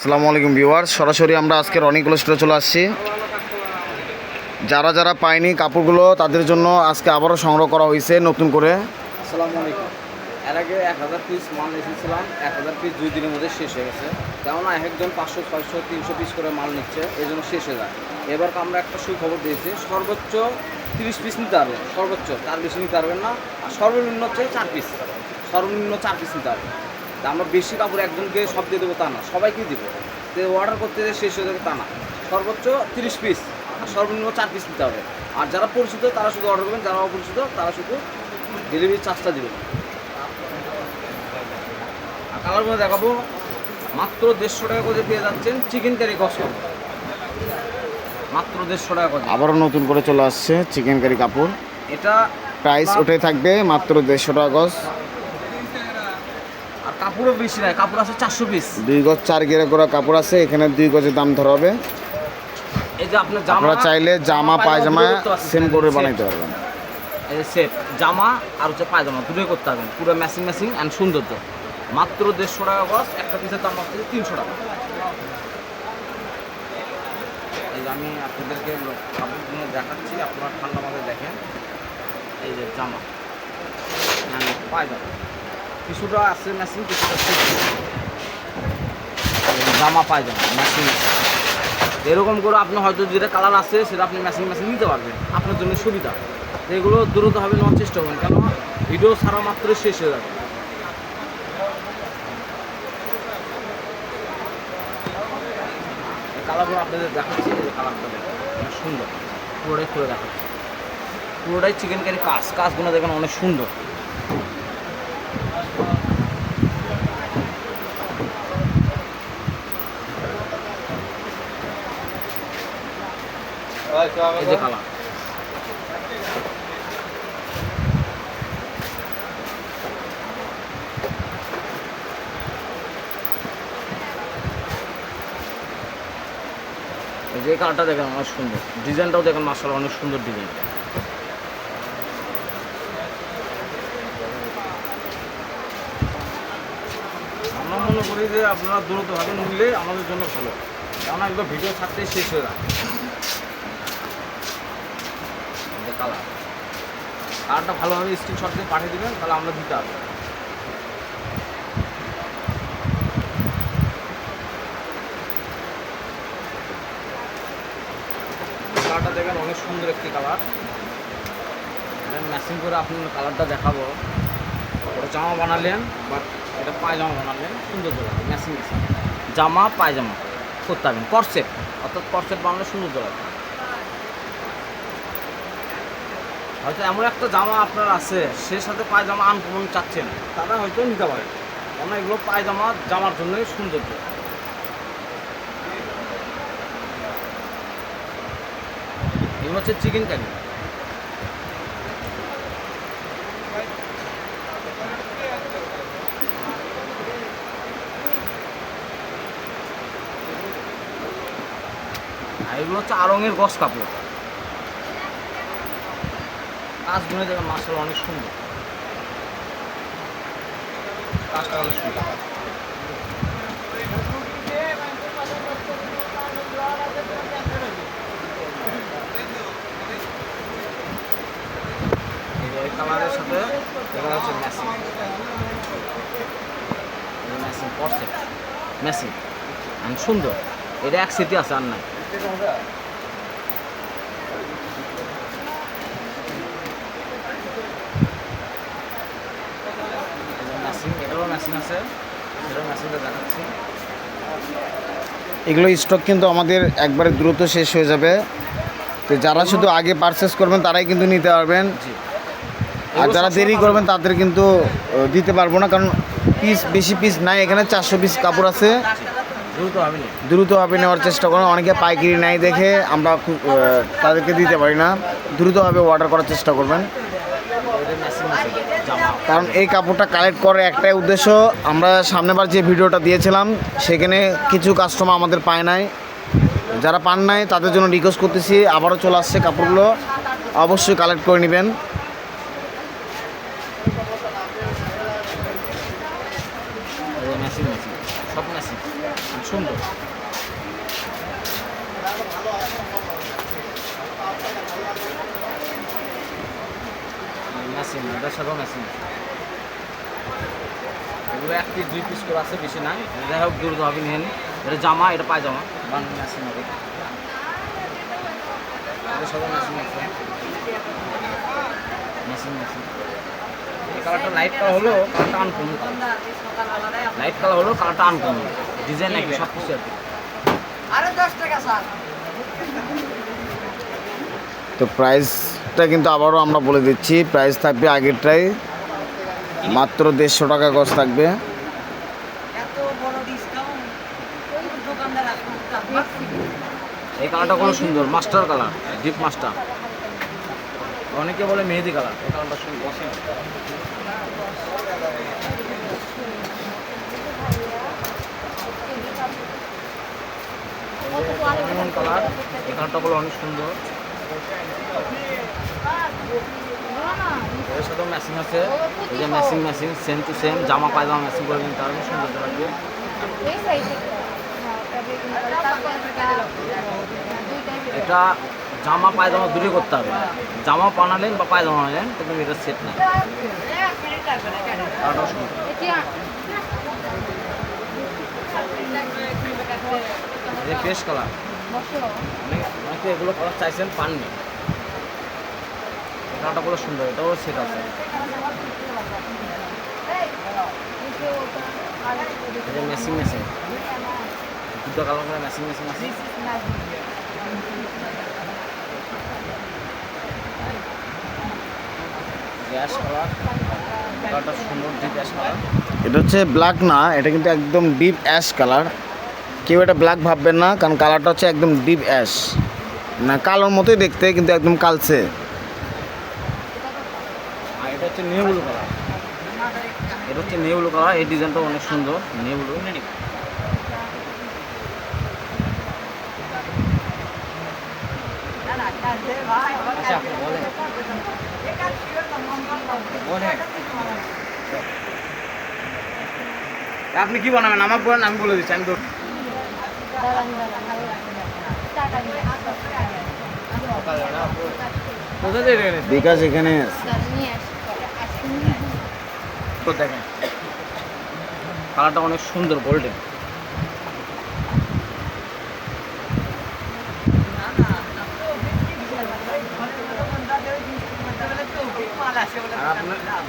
আসসালামু আলাইকুম ভিউয়ার। সরাসরি আমরা আজকের অনেকগুলো স্টোরে চলে আসছি। যারা যারা পায়নি কাপড়গুলো, তাদের জন্য আজকে আবারও সংগ্রহ করা হয়েছে নতুন করে। আলাইকুম। এর আগে এক হাজার পিস মাল এসেছিলাম এক হাজার পিস দুই দিনের মধ্যে শেষ হয়ে গেছে। একজন পাঁচশো, ছয়শো, তিনশো পিস করে মাল নিচ্ছে, এই জন্য শেষ হয়ে যায়। এবার আমরা একটা সুখবর দিয়েছি, সর্বোচ্চ তিরিশ পিস নিতে সর্বোচ্চ নিতে পারবেন না। আর সর্বনিম্ন হচ্ছে চার পিস সর্বনিম্ন চার পিস নিতে পারবেন তা আমরা বেশি কাপড় একজনকে সব দিয়ে দেবো তা না সবাইকেই দিব। তো অর্ডার করতে যে শেষ হয়ে যাবে তা না। সর্বোচ্চ তিরিশ পিস আর সর্বনিম্ন চার পিস নিতে হবে। আর যারা পরিচিত তারা শুধু অর্ডার করবেন যারা অপরিচিত তারা শুধু ডেলিভারি চার্জটা দেবেন। আর কালারগুলো দেখাবো। মাত্র দেড়শো টাকা করে পেয়ে যাচ্ছেন চিকেন কারি কষ্ট মাত্র দেড়শো টাকা করে। আবারও নতুন করে চলে আসছে চিকেন কারি কাপড়। এটা প্রাইস ওটাই থাকবে মাত্র দেড়শো টাকা গজ আর কাপড়ও বেশি নাই কাপড় আছে চারশো পিস দুই গজ চার গেরে করা কাপড় আছে এখানে দুই গজের দাম ধরা হবে। এই যে আপনার জামা আপনারা চাইলে জামা পায়জামা। সেম করে বানাইতে পারবেন। এই যে সেট জামা আর হচ্ছে পায়জামা দুটোই করতে পারবেন। পুরো ম্যাচিং ম্যাচিং অ্যান্ড সৌন্দর্য। মাত্র দেড়শো টাকা গজ একটা পিসের দাম মাত্র তিনশো টাকা। এই যে আমি আপনাদেরকে কাপড়গুলো দেখাচ্ছি আপনারা ঠান্ডা মাথায় দেখেন। এই যে জামা। and পায়জামা। কিছুটা আছে মেশিন কিছুটা। এই যে জামা ম্যাচিং এরকম করে আপনি হয়তো যেটা কালার আছে, সেটা আপনি মেশিন মেশিন নিতে পারবেন। আপনার জন্য সুবিধা। এগুলো দ্রুত হবে, নেওয়ার চেষ্টা করবেন। কেন ভিডিও ছাড়া মাত্র শেষ হয়ে যাবে। কালারগুলো আপনাদের দেখাচ্ছি, এই কালারটা অনেক সুন্দর। পুরোটাই খুলে দেখাচ্ছি। পুরোটাই চিকেন কারি কাজ। কাজগুলো দেখেন অনেক সুন্দর। এই যে কালার। যে কালারটা দেখেন অনেক সুন্দর। ডিজাইনটাও দেখেন মার্শাল অনেক সুন্দর ডিজাইন। আমরা মনে করি যে আপনারা দ্রুতভাবে নিলে আমাদের জন্য ভালো। কেননা এগুলো ভিডিও থাকতেই শেষ হয়ে যায়। কালার। কালারটা ভালোভাবে স্ক্রিনশট দিয়ে পাঠিয়ে দেবেন, তাহলে আমরা দিতে পারব। কালারটা দেখেন অনেক সুন্দর একটি কালার। ম্যাচিং করে আপনি কালারটা দেখাবো। ওটা জামা বানালেন বাট এটা পায়জামা বানালেন, সুন্দর লাগে ম্যাচিং জামা, পায়জামা, করতে পারবেন করসেট অর্থাৎ করসেট বানালে সুন্দর তো হয়তো এমন একটা জামা আপনার আছে, সে সাথে পায়জামা আনকমন চাচ্ছেন, তারা হয়তো নিতে পারে। কেননা এগুলো পায়জামা জামার জন্যই সৌন্দর্য। এগুলো হচ্ছে চিকেন কারি এগুলো হচ্ছে আরঙের গস কাপড়। কাজগুলো দেখেন মাসাল অনেক সুন্দর। কাজটা অনেক সুন্দর। কালারের হচ্ছে সুন্দর। এটা এক সিটি আছে আর নাই। ম্যাসিং আছে। ম্যাসিংটা দেখাচ্ছি। এগুলো স্টক কিন্তু আমাদের একবারে দ্রুত শেষ হয়ে যাবে। তো যারা শুধু আগে পারচেস করবেন তারাই কিন্তু নিতে পারবেন। আর যারা দেরি করবেন তাদের কিন্তু দিতে পারব না। কারণ পিস বেশি পিস নাই। এখানে চারশো পিস কাপড় আছে। দ্রুতভাবে নেওয়ার চেষ্টা করুন। অনেকে পাইকারি নাই দেখে। আমরা খুব, তাদেরকে দিতে পারি না। দ্রুতভাবে অর্ডার করার চেষ্টা করবেন এটা ম্যাসিং আছে জামা কারণ এই কাপড়টা কালেক্ট করার একটাই উদ্দেশ্য। আমরা সামনেবার যে ভিডিওটা দিয়েছিলাম, সেখানে কিছু কাস্টমার আমাদের পায় নাই। যারা পান নাই, তাদের জন্য রিকোয়েস্ট করতেছি, আবারও চলে আসছে কাপড়গুলো। অবশ্যই কালেক্ট করে নেবেন ম্যাসিং ম্যাসিং সব ম্যাসিং সুন্দর মেশিন এটার সাথেও মেশিন এগুলো এক পিস দুই পিস করে আছে বেশি নাই। যাই হোক দ্রুত হবে নিয়ে এটা জামা এটা পায়জামা। মেশিন মেশিন আছে। মেশিন মেশিন এই কালারটা লাইট কালার হলো কালারটা আনকমন লাইট কালার হলো কালারটা আনকমন ডিজাইন একই সব কিছু আর আরে দশ টাকা স্যার। তো প্রাইসটা কিন্তু আবারও আমরা বলে দিচ্ছি। প্রাইস থাকবে আগেরটাই মাত্র দেড়শো টাকা গজ থাকবে। এই কালারটা কোনো সুন্দর মাস্টার কালার ডিপ মাস্টার অনেকে বলে মেহেদি কালার এই কালারটা সুন্দর। কালার এই কালারটা বলে অনেক সুন্দর। এর সাথেও ম্যাচিং আছে। এই যে matching matching same to same জামা পায়জামা ম্যাচিং করে নিতে পারবেন সুন্দর লাগবে। এটা জামা পায়জামা দুটোই করতে হবে। জামা বানালেন বা পায়জামা বানালেন কিন্তু এটা সেট না। ফ্রেশ কালার অনেক এগুলো কালার চাইছেন পাননি। কালারটা সুন্দর এটাও সেট আছে। মেশিন দুটো কালার করে আছে। এটা হচ্ছে ব্ল্যাক না, এটা কিন্তু একদম ডিপ অ্যাশ কালার কেউ এটা ব্ল্যাক ভাববেন না, কারণ কালারটা হচ্ছে একদম ডিপ অ্যাশ না কালোর মতোই দেখতে, কিন্তু একদম কালচে। এটা হচ্ছে নেউলো কালার এটা হচ্ছে নেউলো কালার এই ডিজাইনটা অনেক সুন্দর নেউলো আচ্ছা আপনি কি বানাবেন? আমাকে বলেন, আমি বলে দিচ্ছি, আমি তো বিকাশ এখানে আছে। তো দেখেন। কালারটা অনেক সুন্দর গোল্ডেন।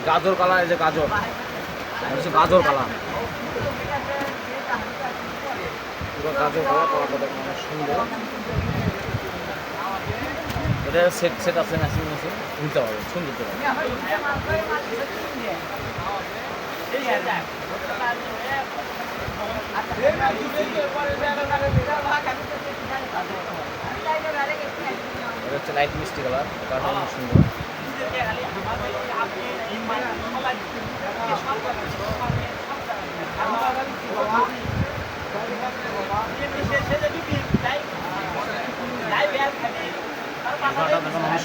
গাজর কালার, এই যে গাজর। হচ্ছে গাজর কালার। গাজর কালার, কালারটা দেখেন অনেক সুন্দর। এটা সেট সেট আছে মেশিন মেশিন নিতে পারবে সুন্দর করে এটা হচ্ছে লাইট মিষ্টি কালার অনেক সুন্দর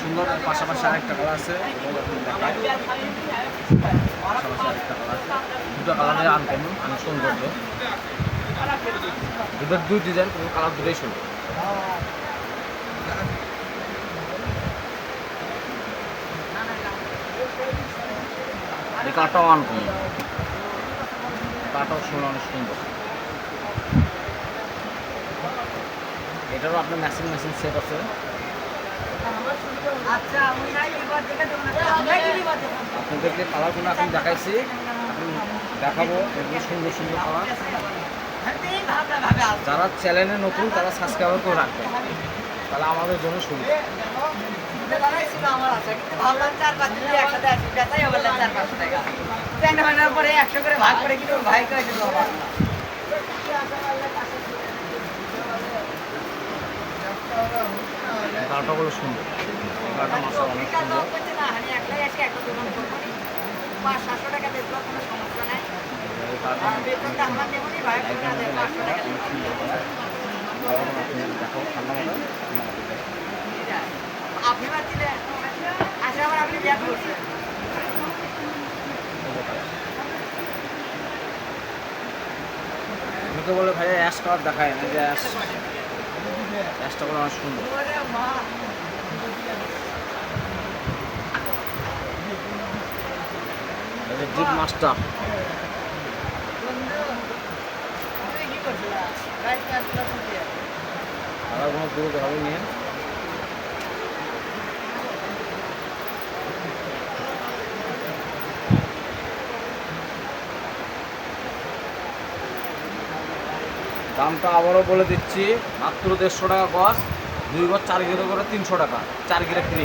সুন্দর পাশাপাশি আরেকটা কালার আছে। পাশাপাশি আরেকটা কালার দুটো কালারের আনকমন অনেক সৌন্দর্য দুটোর দুই ডিজাইন কিন্তু কালার দুটোই শুনব এই কালারটাও আনকমন কালারটাও শুনে অনেক সুন্দর। এটারও আপনার মেশিন মেশিন সেট আছে। আচ্ছা আমি আপনাদেরকে কালারগুলো এখন দেখাইছি। দেখাবো। এগুলো সুন্দর সুন্দর আসবে যারা চ্যানেলে নতুন তারা সাবস্ক্রাইব করে রাখবেন তাহলে আমাদের জন্য সুবিধা একশো করে ভাগ করে কিন্তু ভাই করে সুন্দর অনেক সুন্দর। পাঁচ সাতশো টাকা বেতন কোনো সমস্যা নাই। বেতনটা আমার দেবনি ভাই করে না দেয় পাঁচশো টাকা আপনি। আপনি পাচ্ছিলেন আচ্ছা আবার আপনি ব্যাগ করছেন। অনেকে বলে ভাই অ্যাশ কালার দেখায় না যে অ্যাশ অ্যাশটা করে অনেক সুন্দর ডিপ দূর হবে নিয়ে। দামটা আবারও বলে দিচ্ছি, মাত্র দেড়শো টাকা গছ দুই গছ চার কিলো করে তিনশো টাকা, চার কিলো ফ্রি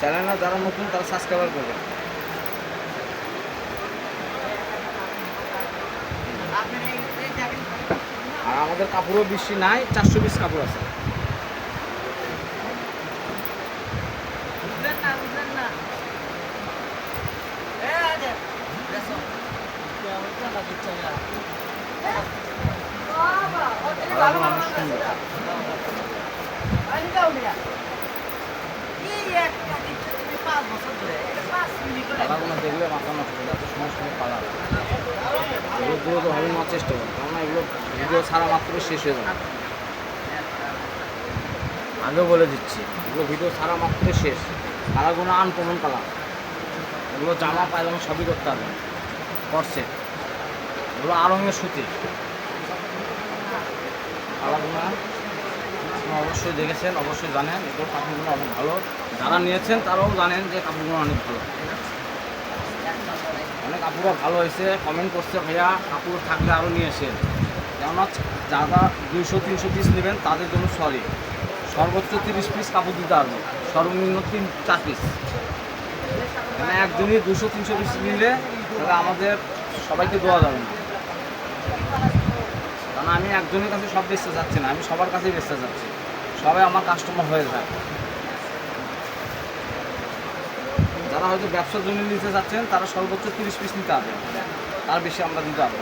চ্যানেলে যারা নতুন, তারা সাবস্ক্রাইবার করবে আপনি এই এই দেখেন আর আমাদের কাপড়ও বেশি নাই চারশো পিস কাপড় আছে। করে দেখলে মাথা নষ্ট সুন্দর সুন্দর কালার এগুলো দ্রুত নেওয়ার চেষ্টা করুন কেননা এগুলো ভিডিও ছাড়া মাত্র শেষ হয়ে যাবে। আগেও বলে দিচ্ছি। এগুলো ভিডিও ছাড়া মাত্র শেষ। কালারগুলো আনকমন কালার এগুলো জামা পায়জামা সবই করতে হবে। করছে এগুলো আরঙের সুতি। কালারগুলো অবশ্যই দেখেছেন অবশ্যই জানেন। এগুলো কাপড়গুলো অনেক ভালো। যারা নিয়েছেন তারাও জানেন যে কাপড়গুলো অনেক ভালো। কাপড়ও ভালো হয়েছে কমেন্ট করছে ভাইয়া কাপড় থাকলে আরও নিয়ে এসে কেননা যারা দুইশো, তিনশো পিস নেবেন, তাদের জন্য সরি সর্বোচ্চ তিরিশ পিস কাপড় দিতে পারব। সর্বনিম্ন তিন, চার পিস মানে একজনই দুশো তিনশো পিস নিলে তাহলে আমাদের সবাইকে দেওয়া যাবে না। কারণ আমি একজনের কাছে সব বেচতে যাচ্ছি না, আমি সবার কাছেই বেচতে যাচ্ছি সবাই আমার কাস্টমার হয়ে যায়। যারা হয়তো ব্যবসার জন্য নিতে যাচ্ছেন, তারা সর্বোচ্চ তিরিশ পিস নিতে হবে। তার বেশি আমরা দিতে পারব।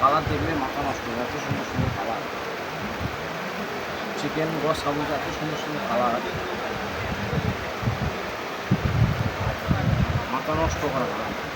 কালার দেখলে মাথা নষ্ট এত সুন্দর সুন্দর খাবার চিকেন গস সাবুজ এত সুন্দর সুন্দর কালার নষ্ট করা কালার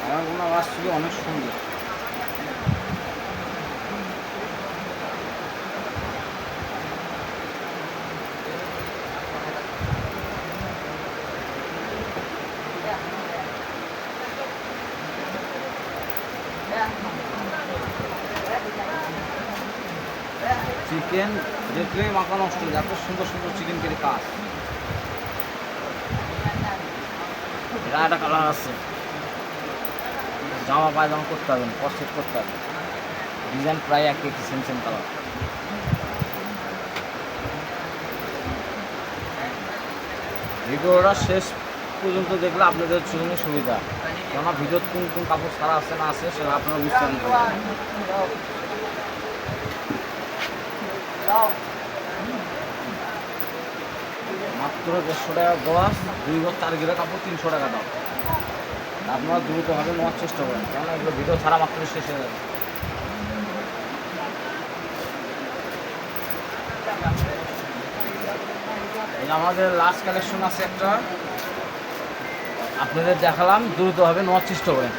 কালারগুলো আওয়াজ ছিল অনেক সুন্দর চিকেন দেখলেই মাথা নষ্ট হয়ে এত সুন্দর সুন্দর চিকেন কেটে কাজ। এটা একটা কালার আছে। জামা পায়জামা করতে হবে কস্টেট করতে হবে। ডিজাইন প্রায় এক একই সেম সেম কালার ভিডিওটা শেষ পর্যন্ত দেখলে আপনাদের জন্য সুবিধা। কেননা ভিডিওর কোন কোন কাপড় সারা আছে না আছে, সেটা আপনারা বুঝতে পারবেন। মাত্র দেড়শো টাকা গছ দুই গছ চার গিরা কাপড় তিনশো টাকা দাম। আপনারা দ্রুতভাবে নেওয়ার চেষ্টা করেন, কেননা এগুলো ভিডিও ছাড়া মাত্র শেষ হয়ে যাবে। আমাদের লাস্ট কালেকশন আছে একটা। আপনাদের দেখালাম দ্রুতভাবে নেওয়ার চেষ্টা করেন।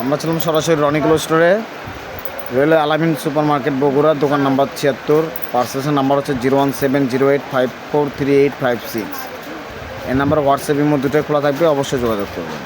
আমরা ছিলাম সরাসরি রনিকল স্টোরে। রেলওয়ে আলামিন সুপার মার্কেট বগুড়া, দোকান নাম্বার ছিয়াত্তর পার্সেসের নাম্বার হচ্ছে zero one seven zero eight five four three eight five six. এই নাম্বার হোয়াটসঅ্যাপ ইমো দুটোই খোলা থাকবে, অবশ্যই যোগাযোগ করবেন।